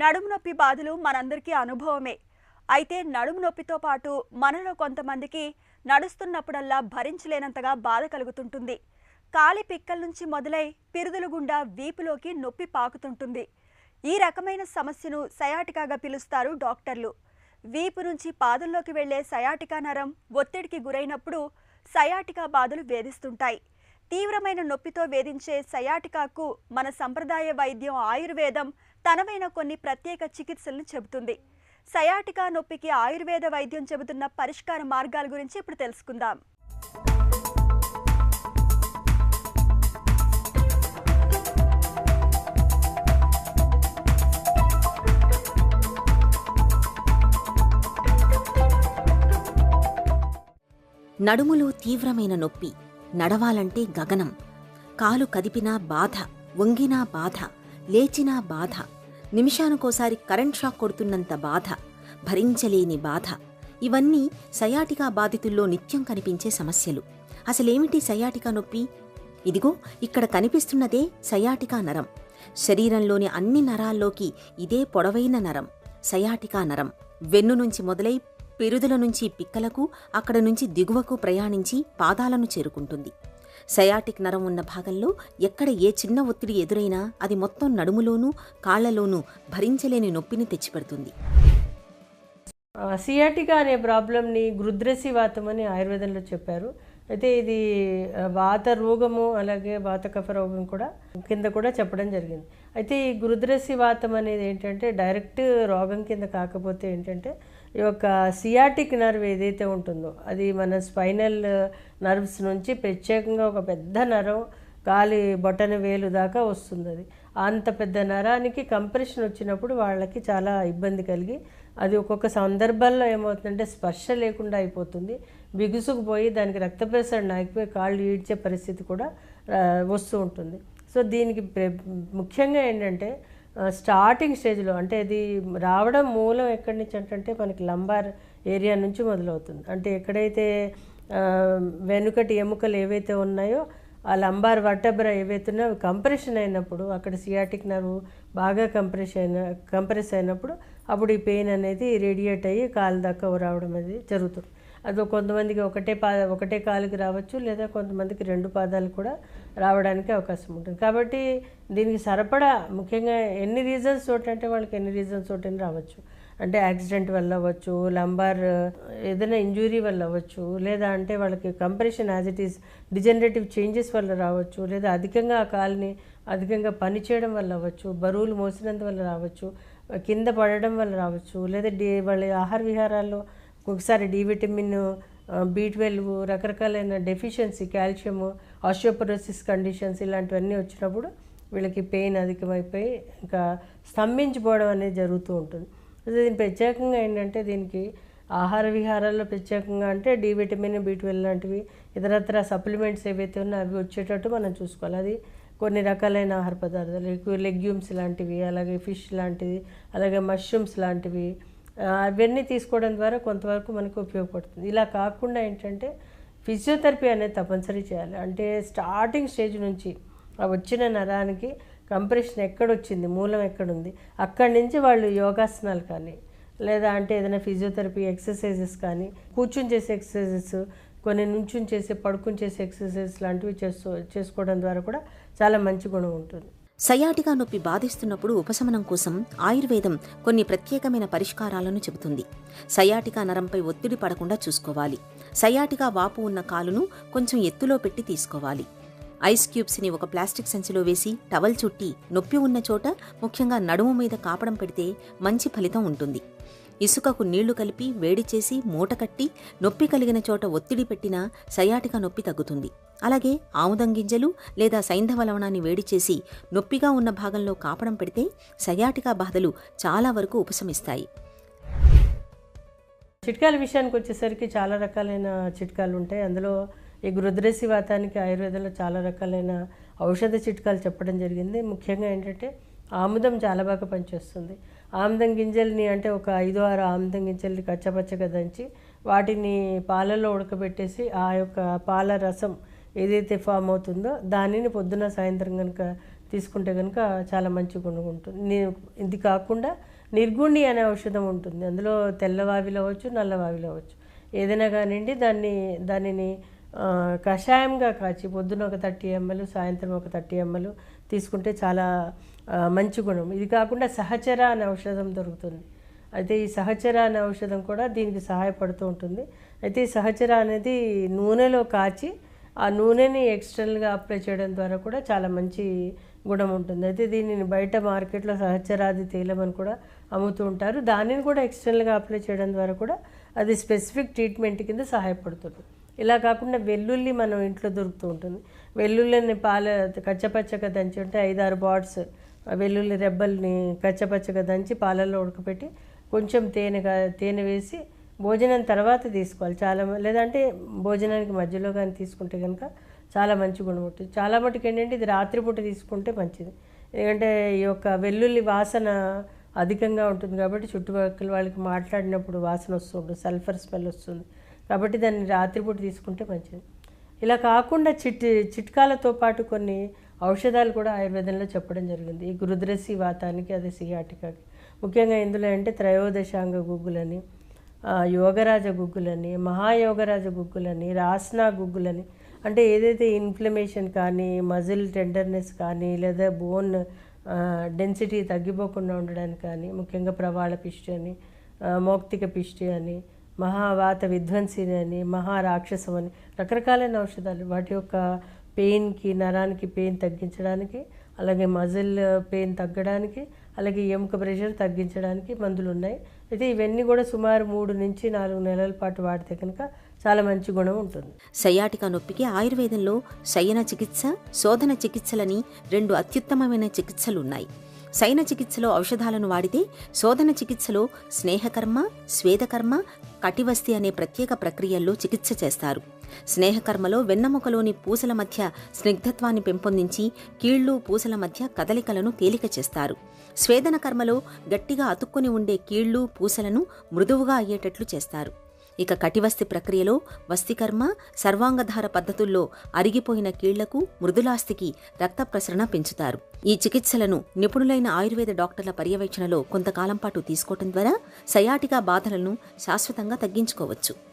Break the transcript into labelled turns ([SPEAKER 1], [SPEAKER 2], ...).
[SPEAKER 1] నడుము నొప్పి బాధలు మనందరికీ అనుభవమే. అయితే నడుము నొప్పితో పాటు మనలో కొంతమందికి నడుస్తున్నప్పుడల్లా భరించలేనంతగా బాధ కలుగుతుంటుంది. కాలి పిక్కల నుంచి మొదలై పిరుదుల గుండా వీపులోకి నొప్పి పాకుతుంటుంది. ఈ రకమైన సమస్యను సయాటికాగా పిలుస్తారు డాక్టర్లు. వీపు నుంచి పాదంలోకి వెళ్ళే సయాటికా నరం ఒత్తిడికి గురైనప్పుడు సయాటికా బాధలు వేధిస్తుంటాయి. తీవ్రమైన నొప్పితో వేధించే సయాటికాకు మన సంప్రదాయ వైద్యం ఆయుర్వేదం తనమైన కొన్ని ప్రత్యేక చికిత్సలను చెబుతుంది. సయాటికా నొప్పికి ఆయుర్వేద వైద్యం చెబుతున్న పరిష్కార మార్గాల గురించి ఇప్పుడు తెలుసుకుందాం.
[SPEAKER 2] నడుములో తీవ్రమైన నొప్పి. నడవాలంటే గగనం. కాలు కదిపినా బాధ వంగినా బాధ లేచినా బాధ నిమిషానికోసారి కరెంట్ షాక్ కొడుతున్నంత బాధ భరించలేని బాధ. ఇవన్నీ సయాటికా బాధితుల్లో నిత్యం కనిపించే సమస్యలు. అసలేమిటి సయాటికా నొప్పి? ఇదిగో ఇక్కడ కనిపిస్తున్నదే సయాటికా నరం. శరీరంలోని అన్ని నరాల్లోకి ఇదే పొడవైన నరం సయాటికా నరం. వెన్ను నుంచి మొదలై పిరుదుల నుంచి పిక్కలకు అక్కడ నుంచి దిగువకు ప్రయాణించి పాదాలను చేరుకుంటుంది. సయాటిక్ నరం ఉన్న భాగంలో ఎక్కడ ఏ చిన్న ఒత్తిడి ఎదురైనా అది మొత్తం నడుములోనూ కాళ్ళలోనూ భరించలేని నొప్పిని తెచ్చిపెడుతుంది.
[SPEAKER 3] సియాటికా అనే ప్రాబ్లంని గృద్రసి వాతం అని ఆయుర్వేదంలో చెప్పారు. అయితే ఇది వాత రోగము అలాగే వాత కఫ రోగం కూడా కింద కూడా చెప్పడం జరిగింది. అయితే ఈ గురుద్రసి వాతం అనేది ఏంటంటే డైరెక్ట్ రోగం కింద కాకపోతే ఏంటంటే ఈ యొక్క సియాటిక్ నర్వ్ ఏదైతే ఉంటుందో అది మన స్పైనల్ నర్వ్స్ నుంచి ప్రత్యేకంగా ఒక పెద్ద నరం గాలి బొటన వేలు దాకా వస్తుంది అది అంత పెద్ద నరానికి కంప్రెషన్ వచ్చినప్పుడు వాళ్ళకి చాలా ఇబ్బంది కలిగి అది ఒక్కొక్క సందర్భాల్లో ఏమవుతుందంటే స్పర్శ లేకుండా అయిపోతుంది. బిగుసుకుపోయి దానికి రక్త ప్రసరణ ఆగిపోయి కాళ్ళు ఈడ్చే పరిస్థితి కూడా వస్తూ ఉంటుంది. సో దీనికి ప్ర- ముఖ్యంగా ఏంటంటే స్టార్టింగ్ స్టేజ్లో అంటే ఇది రావడం మూలం ఎక్కడి నుంచి అంటే మనకి లంబార్ ఏరియా నుంచి మొదలవుతుంది. అంటే ఎక్కడైతే వెనుకటి ఎముకలు ఏవైతే ఉన్నాయో ఆ లంబార్ వర్టబ్రా ఏవైతే ఉన్నాయో అవి కంప్రెషన్ అయినప్పుడు అక్కడ సియాటిక్ నర్వ్ బాగా కంప్రెస్ అయిన కంప్రెస్ అయినప్పుడు అప్పుడు ఈ పెయిన్ అనేది రేడియేట్ అయ్యి కాలు దాకా రావడం అనేది జరుగుతుంది. అది కొంతమందికి ఒకటే పా ఒకటే కాలుకి రావచ్చు లేదా కొంతమందికి రెండు పాదాలు కూడా రావడానికి అవకాశం ఉంటుంది. కాబట్టి దీనికి సరిపడా ముఖ్యంగా ఎన్ని రీజన్స్ తోటి అంటే వాళ్ళకి ఎన్ని రీజన్స్ తోటి రావచ్చు. అంటే యాక్సిడెంట్ వల్ల అవ్వచ్చు లంబార్ ఏదైనా ఇంజురీ వల్ల అవ్వచ్చు లేదా అంటే వాళ్ళకి compression as it is degenerative changes వల్ల రావచ్చు లేదా అధికంగా ఆ కాల్ని అధికంగా పని చేయడం వల్ల అవ్వచ్చు బరువులు మోసినందు వల్ల రావచ్చు కింద పడడం వల్ల రావచ్చు లేదా డి వాళ్ళ ఆహార విహారాల్లో ఒకసారి డి విటమిన్ బి ట్వెల్వ్ రకరకాలైన డెఫిషియన్సీ కాల్షియము ఆస్టియోపరోసిస్ కండిషన్స్ ఇలాంటివన్నీ వచ్చినప్పుడు వీళ్ళకి పెయిన్ అధికమైపోయి ఇంకా స్తంభించిపోవడం అనేది జరుగుతూ ఉంటుంది. దీని ప్రత్యేకంగా ఏంటంటే దీనికి ఆహార విహారాల్లో ప్రత్యేకంగా అంటే డి విటమిన్ బి ట్వెల్వ్ లాంటివి ఇతరత్ర సప్లిమెంట్స్ ఏవైతే ఉన్నాయో అవి వచ్చేటట్టు మనం చూసుకోవాలి. అది కొన్ని రకాలైన ఆహార పదార్థాలు ఎక్కువ లెగ్యూమ్స్ లాంటివి అలాగే ఫిష్ లాంటివి అలాగే మష్రూమ్స్ లాంటివి అవన్నీ తీసుకోవడం ద్వారా కొంతవరకు మనకు ఉపయోగపడుతుంది. ఇలా కాకుండా ఏంటంటే ఫిజియోథెరపీ అనేది తప్పనిసరి చేయాలి. అంటే స్టార్టింగ్ స్టేజ్ నుంచి ఆ వచ్చిన నరానికి కంప్రెషన్ ఎక్కడొచ్చింది? మూలం ఎక్కడుంది? అక్కడి నుంచి వాళ్ళు యోగాసనాలు కానీ లేదా అంటే ఏదైనా ఫిజియోథెరపీ ఎక్సర్సైజెస్ కానీ కూర్చుని చేసే ఎక్సర్సైజెస్ కొన్ని నుంచుని చేసే పడుకుని చేసే ఎక్సర్సైజెస్ లాంటివి చేస్తూ చేసుకోవడం ద్వారా కూడా చాలా మంచి గుణం ఉంటుంది.
[SPEAKER 2] సయాటికా నొప్పి బాధిస్తున్నప్పుడు ఉపశమనం కోసం ఆయుర్వేదం కొన్ని ప్రత్యేకమైన పరిష్కారాలను చెబుతుంది. సయాటికా నరంపై ఒత్తిడి పడకుండా చూసుకోవాలి. సయాటికా వాపు ఉన్న కాలును కొంచెం ఎత్తులో పెట్టి తీసుకోవాలి. ఐస్ క్యూబ్స్ని ఒక ప్లాస్టిక్ సంచిలో వేసి టవల్ చుట్టి నొప్పి ఉన్న చోట ముఖ్యంగా నడుము మీద కాపడం పెడితే మంచి ఫలితం ఉంటుంది. ఇసుకకు నీళ్ళు కలిపి వేడి చేసి మూట కట్టి నొప్పి కలిగిన చోట ఒత్తిడి పెట్టినా సయాటిక నొప్పి తగ్గుతుంది. అలాగే ఆముదం గింజలు లేదా సైంధవ లవణాన్ని వేడి చేసి నొప్పిగా ఉన్న భాగంలో కాపడం పెడితే సయాటికా బాధలు చాలా వరకు ఉపశమిస్తాయి.
[SPEAKER 3] చిట్కాల విషయానికి వచ్చేసరికి చాలా రకాలైన చిట్కాలు ఉంటాయి. అందులో ఈ గృద్రసి వాతానికి ఆయుర్వేదంలో చాలా రకాలైన ఔషధ చిట్కాలు చెప్పడం జరిగింది. ముఖ్యంగా ఏంటంటే ఆముదం చాలా బాగా పనిచేస్తుంది. ఆముదం గింజల్ని అంటే ఒక ఐదు ఆరు ఆముదం గింజల్ని కచ్చపచ్చగా దంచి వాటిని పాలలో ఉడకబెట్టేసి ఆ యొక్క పాల రసం ఏదైతే ఫామ్ అవుతుందో దానిని పొద్దున సాయంత్రం కనుక తీసుకుంటే కనుక చాలా మంచి గుణం ఉంటుంది. ఇది కాకుండా నిర్గుణి అనే ఔషధం ఉంటుంది. అందులో తెల్లవావిలో అవ్వచ్చు నల్లవావిలో అవ్వచ్చు. ఏదైనా కానివ్వండి దాన్ని దానిని కషాయంగా కాచి పొద్దున ఒక థర్టీ ఎంఎల్ సాయంత్రం ఒక థర్టీ ఎంఎల్ తీసుకుంటే చాలా మంచి గుణం. ఇది కాకుండా సహచర అనే ఔషధం దొరుకుతుంది. అయితే ఈ సహచర అనే ఔషధం కూడా దీనికి సహాయపడుతూ ఉంటుంది. అయితే ఈ సహచర అనేది నూనెలో కాచి ఆ నూనెని ఎక్స్టర్నల్గా అప్లై చేయడం ద్వారా కూడా చాలా మంచి గుణం ఉంటుంది. అయితే దీనిని బయట మార్కెట్లో సహచరాది తైలం అని కూడా అమ్ముతూ ఉంటారు. దానిని కూడా ఎక్స్టర్నల్గా అప్లై చేయడం ద్వారా కూడా అది స్పెసిఫిక్ ట్రీట్మెంట్ కింద సహాయపడుతుంది. ఇలా కాకుండా వెల్లుల్లి మనం ఇంట్లో దొరుకుతూ ఉంటుంది. వెల్లుల్లిని పాల కచ్చపచ్చగా దంచి ఉంటే ఐదారు బాట్స్ వెల్లుల్లి రెబ్బల్ని కచ్చపచ్చగా దంచి పాలల్లో ఉడకపెట్టి కొంచెం తేనె తేనె వేసి భోజనం తర్వాత తీసుకోవాలి. చాలా లేదంటే భోజనానికి మధ్యలో కానీ తీసుకుంటే కనుక చాలా మంచి గుణం ఉంటుంది. చాలా మటుకు ఏంటంటే ఇది రాత్రిపూట తీసుకుంటే మంచిది. ఎందుకంటే ఈ యొక్క వెల్లుల్లి వాసన అధికంగా ఉంటుంది కాబట్టి చుట్టుపక్కల వాళ్ళకి మాట్లాడినప్పుడు వాసన వస్తుంది సల్ఫర్ స్మెల్ వస్తుంది. కాబట్టి దాన్ని రాత్రిపూట తీసుకుంటే మంచిది. ఇలా కాకుండా చిట్ చిట్కాలతో పాటు కొన్ని ఔషధాలు కూడా ఆయుర్వేదంలో చెప్పడం జరిగింది. ఈ గురుద్రసి వాతానికి అదే సియాటికాకి. ముఖ్యంగా ఇందులో అంటే త్రయోదశాంగ గుగ్గులని యోగరాజ గుగ్గులని మహాయోగరాజ గుగ్గులని రాస్నా గుగ్గులని అంటే ఏదైతే ఇన్ఫ్లమేషన్ కానీ మజిల్ టెండర్నెస్ కానీ లేదా బోన్ డెన్సిటీ తగ్గిపోకుండా ఉండడానికి కానీ ముఖ్యంగా ప్రవాళ పిష్టి అని మౌక్తిక పిష్టి అని మహావాత విధ్వంసిని అని మహారాక్షసం అని రకరకాలైన ఔషధాలు వాటి యొక్క పెయిన్కి నరానికి పెయిన్ తగ్గించడానికి అలాగే మజిల్ పెయిన్ తగ్గడానికి అలాగే ఎముక ప్రెషర్ తగ్గించడానికి మందులు ఉన్నాయి అయితే ఇవన్నీ కూడా సుమారు మూడు నుంచి నాలుగు నెలల పాటు వాడితే కనుక చాలా మంచి గుణం ఉంటుంది.
[SPEAKER 2] సయాటికా నొప్పికి ఆయుర్వేదంలో శయన చికిత్స శోధన చికిత్సలని రెండు అత్యుత్తమమైన చికిత్సలు ఉన్నాయి శయన చికిత్సలో ఔషధాలను వాడితే శోధన చికిత్సలో స్నేహకర్మ స్వేదకర్మ కటివస్తి అనే ప్రత్యేక ప్రక్రియల్లో చికిత్స చేస్తారు. స్నేహకర్మలో వెన్నెముకలోని పూసల మధ్య స్నిగ్ధత్వాన్ని పెంపొందించి కీళ్ళు పూసల మధ్య కదలికలను తేలిక చేస్తారు. స్వేదన కర్మలో గట్టిగా అతుక్కుని ఉండే కీళ్ళు పూసలను మృదువుగా అయ్యేటట్లు చేస్తారు. ఇక కటివస్తి ప్రక్రియలో వస్తికర్మ సర్వాంగధార పద్ధతుల్లో అరిగిపోయిన కీళ్ళకు మృదులాస్థికి రక్త ప్రసరణ పెంచుతారు. ఈ చికిత్సలను నిపుణులైన ఆయుర్వేద డాక్టర్ల పర్యవేక్షణలో కొంతకాలం పాటు తీసుకోవటం ద్వారా సయాటికా బాధలను శాశ్వతంగా తగ్గించుకోవచ్చు.